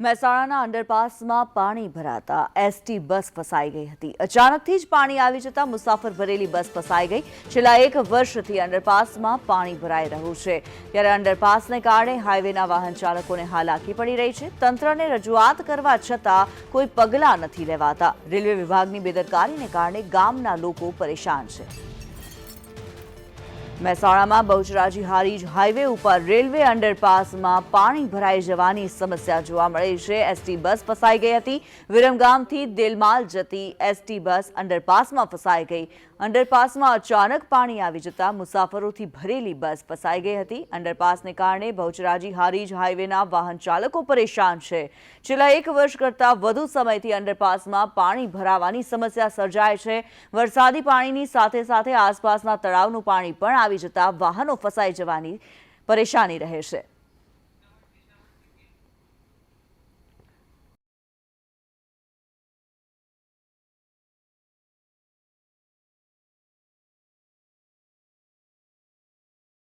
મહેસાણાના અંડરપાસમાં પાણી ભરાતા એસટી બસ ફસાઈ ગઈ હતી. અચાનકથી જ પાણી આવી જતા મુસાફર ભરેલી બસ ફસાઈ ગઈ. છેલ્લા એક વર્ષથી અંડરપાસમાં પાણી ભરાઈ રહ્યું છે. ત્યારે અંડરપાસને કારણે હાઈવેના વાહન ચાલકોને હાલાકી પડી રહી છે. તંત્રને રજૂઆત કરવા છતાં કોઈ પગલાં નથી લેવાતા. રેલવે વિભાગની બેદરકારીને કારણે ગામના લોકો પરેશાન છે. મહેસાણામાં બહુચરાજી હારીજ હાઈવે ઉપર રેલવે અંડરપાસમાં પાણી ભરાઈ જવાની સમસ્યા જોવા મળે છે. એસટી બસ ફસાઈ ગઈ હતી. વિરમગામથી દેલમાલ જતી એસટી બસ અંડરપાસમાં ફસાઈ ગઈ. અંડરપાસમાં અચાનક પાણી આવી જતા મુસાફરોથી ભરેલી બસ ફસાઈ ગઈ હતી. અંડરપાસને કારણે બહુચરાજી હારીજ હાઈવેના વાહન ચાલકો પરેશાન છે. છેલ્લા એક વર્ષ કરતાં વધુ સમયથી અંડરપાસમાં પાણી ભરાવાની સમસ્યા સર્જાય છે. વરસાદી પાણીની સાથે સાથે આસપાસના તળાવનું પાણી પણ આવી જતા વાહનો ફસાઈ જવાની પરેશાની રહે છે